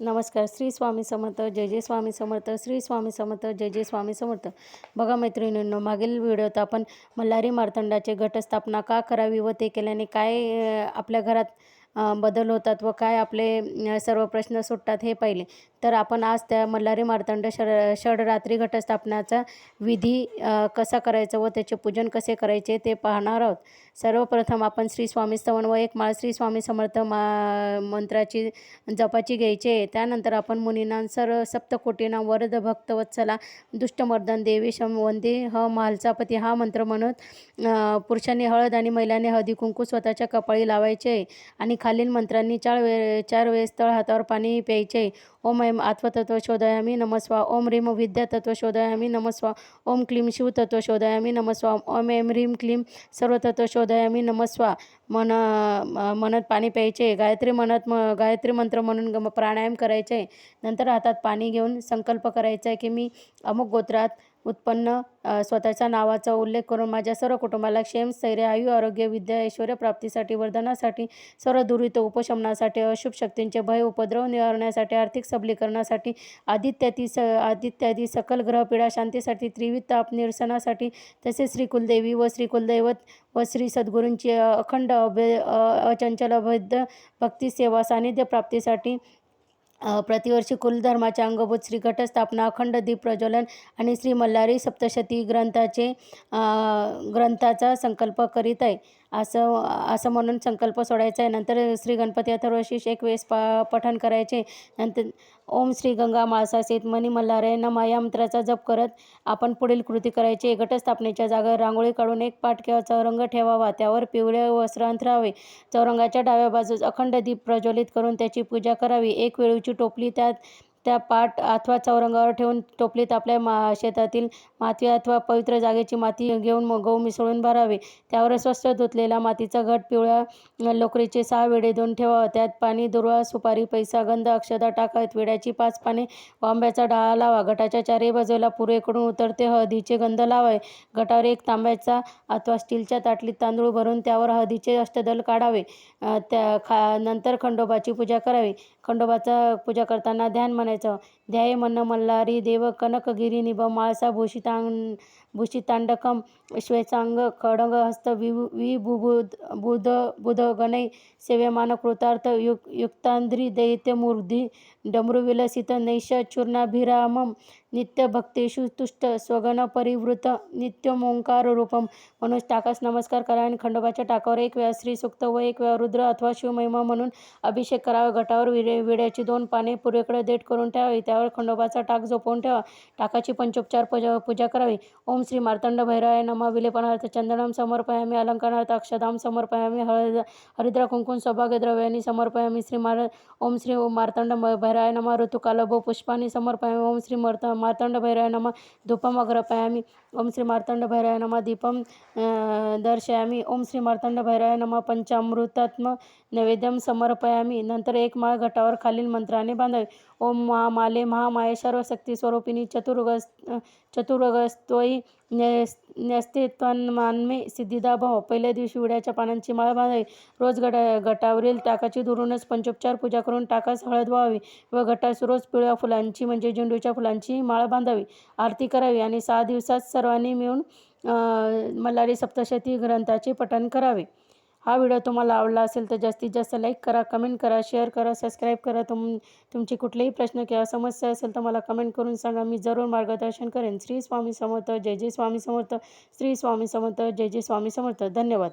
नमस्कार श्री स्वामी समर्थ जय जय स्वामी समर्थ श्री स्वामी समर्थ जय जय स्वामी समर्थ. बघा मैत्रिणींनो मागील व्हिडिओत आपण मल्हारी मार्तंडाचे घटस्थापना का करावी व ते केल्याने काय आपल्या घरात बदल होतात व काय आपले सर्व प्रश्न सुटतात हे पाहिले. तर आपण आज त्या मल्हारी मार्तंड षड षडरात्री घटस्थापनाचा विधी कसा करायचा व त्याचे पूजन कसे करायचे ते पाहणार आहोत. सर्वप्रथम आपण श्री स्वामी स्तवन व एक माळ श्री स्वामी समर्थ मा मंत्राची जपाची घ्यायचे त्यानंतर आपण मुनींना सर्व सप्तकोटींना वरद भक्त वत्सला दुष्टमर्दन देवी शम वंदे ह महालचापती हा मंत्र म्हणत पुरुषांनी हळद आणि महिलांनी हळदी कुंकू स्वतःच्या कपाळी लावायचे आणि खालील मंत्रांनी चार वे चार वेळेस तळ हातावर पाणी प्यायचे आहे. ओम ऐम आत्मतत्व नमस्वा. ओम ह्रीं विद्यातत्व नमस्वा. ओम क्लीं शिवतत्व नमस्वा. ओम ऐम ह्रीं क्लीं सर्वतत्व नमस्वा. मन मनात पाणी प्यायचे. गायत्री मनात म गायत्री मंत्र म्हणून ग प्राणायाम करायचे. नंतर हातात पाणी घेऊन संकल्प करायचा आहे की मी अमुक गोत्रात उत्पन्न स्वतःच्या नावाचा उल्लेख करून माझ्या सर्व कुटुंबाला क्षेम स्थैर्य आयु आरोग्य विद्या ऐश्वर्य प्राप्तीसाठी वरदानासाठी सर्व दुरित उपशमनासाठी अशुभ शक्तींचे भय उपद्रव निवारण्यासाठी आर्थिक सबलीकरणासाठी आदित्यादी स आदित्यादी सकल ग्रहपीडा शांतीसाठी त्रिविध ताप निरसनासाठी तसेच श्री कुलदेवी व श्री कुलदैवत व श्री सद्गुरूंची अखंड अभय अचंचल अभेद्य भक्ती सेवा सानिध्य प्राप्तीसाठी प्रतिवर्षी कुलधर्माच्या अंगभूत श्री घटस्थापना अखंड दीप प्रज्वलन आणि श्री मल्हारी सप्तशती ग्रंथाचे ग्रंथाचा संकल्प करीत आहे. असं असं म्हणून संकल्प सोडायचा आहे. नंतर श्री गणपती अथर्वशीष एक वेळेस पा पठण करायचे. नंतर ओम श्री गंगा माळसासीत मणी मल्हारे नमा या मंत्राचा जप करत आपण पुढील कृती करायची. घटस्थापनेच्या जागेवर रांगोळी काढून एक पाट किंवा चौरंग ठेवावा. त्यावर पिवळे वस्त्र अंथरावे. चौरंगाच्या डाव्या बाजूस अखंड दीप प्रज्वलित करून त्याची पूजा करावी. एक वेळूची टोपली त्यात त्या पाट अथवा चौरंगावर ठेवून टोपलीत आपल्या मा शेतातील माती अथवा पवित्र जागेची माती घेऊन गहू मिसळून भरावे. त्यावर स्वच्छ धुतलेला मातीचा घट पिवळ्या लोकरीचे सहा वेडे दोन ठेवावा. त्यात पाणी दुर्वा सुपारी पैसा गंध अक्षदा टाकावेत. विड्याची पाच पाने व आंब्याचा डाळा लावा. घटाच्या चारही बाजूला पूर्वेकडून उतरते हळदीचे गंध लावावे. घटावर एक तांब्याचा अथवा स्टीलच्या ताटलीत तांदूळ भरून त्यावर हळदीचे अष्टदल काढावे. त्या खा नंतर खंडोबाची पूजा करावी. खंडोबाचा पूजा करताना ध्यान म्हणायचं ध्याये मन मल्हारी देव कनकगिरी निभ माळसा भूषितांग भूषितांडकम श्वेचांग खडंग हस्त वि विबुबुध बुध बुध गणै सेव्यमान कृतार्थ युक् युक्तांद्री दैत्यमूर्धी डमरुविलसित नैश चूर्णाभिरामम नित्यभक्तेषु तुष्ट स्वगण परिवृत नित्यमोंकार रूपम म्हणून टाकास नमस्कार करा आणि खंडोबाच्या टाकावर एक वेळा श्री सुक्त व एक वेळा रुद्र अथवा शिवमहिमा म्हणून अभिषेक करावा घटावर विडे विड्याची दोन पाने पूर्वेकडे देठ करून ठेवावी त्यावर खंडोबाचा टाक झोपवून ठेवा टाकाची पंचोपचार पूजा पूजा करावी. ओम श्री मार्तंड भैरवाय नमा विलेपनार्थ चंदनम समर्पयामी अलंकारणार्थ अक्षदाम समर्पयामी हळद हरिद्र कुंकुम सौभाग्यद्रव्यानी समर्पयामी श्री मार ओम श्री मार्तंड भैराय नमा ऋतुकालभो पुष्पानी समर्पयामी ओम श्री मर्त मार्तंड भैराय नम। धूपम अग्रपयामी। ओम श्री मार्तंड भैराय नम। दीपम दर्शयामी। ओम श्री मार्तंड भैराय नम। पंचामृतात्म नैवेद्यम समर्पयामी। नंतर एक माळ घटावर खालील मंत्राने बांधावी। ओम महामाले महामाये सर्वशक्ती स्वरूपिणी चतुर्ग चतुर्गस्तोई न्यस्ते तन्मान्मे सिद्धिदा भाव पहिल्या दिवशी विड्याच्या पानांची माळ बांधावी रोज गटा गटावरील टाकाची दुरूनच पंचोपचार पूजा करून टाकास हळद व्हावी व गटास रोज पिवळ्या फुलांची म्हणजे झेंडूच्या फुलांची माळ बांधावी. आरती करावी आणि सहा दिवसात सर्वांनी मिळून मल्हारी सप्तशती ग्रंथाचे पठण करावे. हा व्हिडिओ तुम्हाला आवडला असेल तर जास्तीत जास्त लाईक करा कमेंट करा शेअर करा सबस्क्राईब करा. तुम तुमचे कुठलेही प्रश्न किंवा समस्या असेल तर मला कमेंट करून सांगा. मी जरूर मार्गदर्शन करेन. श्री स्वामी समर्थ जय जय स्वामी समर्थ श्री स्वामी समर्थ जय जय स्वामी समर्थ. धन्यवाद.